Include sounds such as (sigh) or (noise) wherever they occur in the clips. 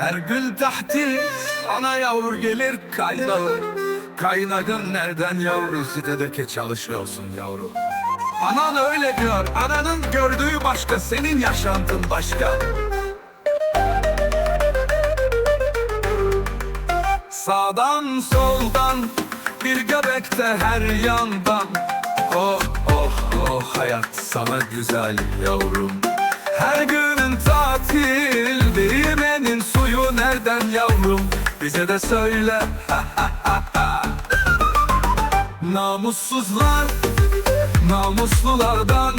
Her gün tahti ana yavru gelir kaynağı. Kaynağın nereden yavru sitedeki çalışıyorsun yavru. Anan öyle diyor ananın gördüğü başka senin yaşantın başka. Sağdan soldan bir göbekte her yandan. Oh oh oh hayat sana güzel yavrum. Her günün tatil değirmenin suyu nereden yavrum? Bize de söyle. (laughs) Namussuzlar namuslulardan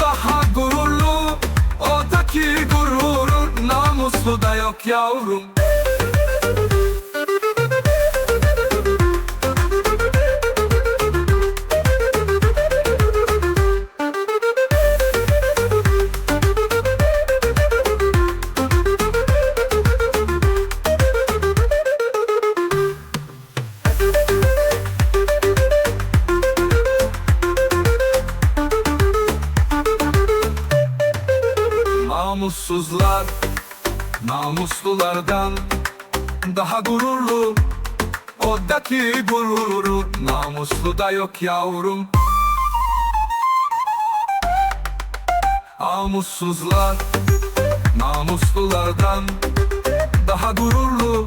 Daha gururlu. Odaki gururun namuslu da yok yavrum Namussuzlar Namuslulardan Daha gururlu Odaki gururu Namuslu da yok yavrum. Namussuzlar Namuslulardan Daha gururlu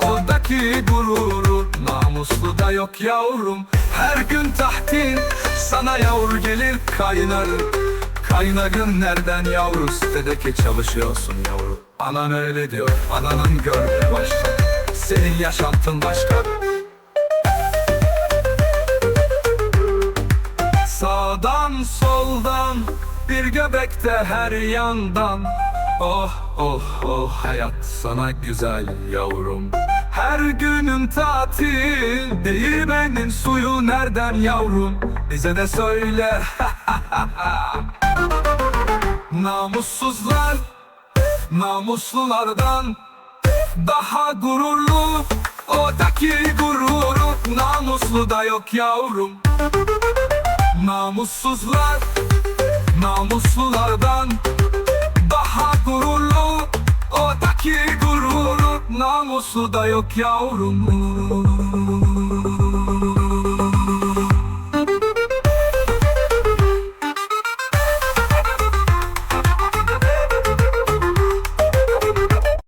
Odaki gururu Namuslu da yok yavrum. Her gün tahtin Sana yavru gelir kaynar Kaynağın nereden yavru? Sitedeki çalışıyorsun yavru. Anan öyle diyor Ananın gördüğü başka. Senin yaşantın başka. Sağdan soldan bir göbekte her yandan. Oh oh oh hayat sana güzel yavrum. Her günün tatil değirmenin suyu nereden yavrum? Bize de söyle (laughs) Namussuzlar namuslulardan daha gururlu Odaki gururu namuslu da yok yavrum. Namussuzlar Namuslulardan Daha gururlu Odaki gururu Namuslu da yok yavrum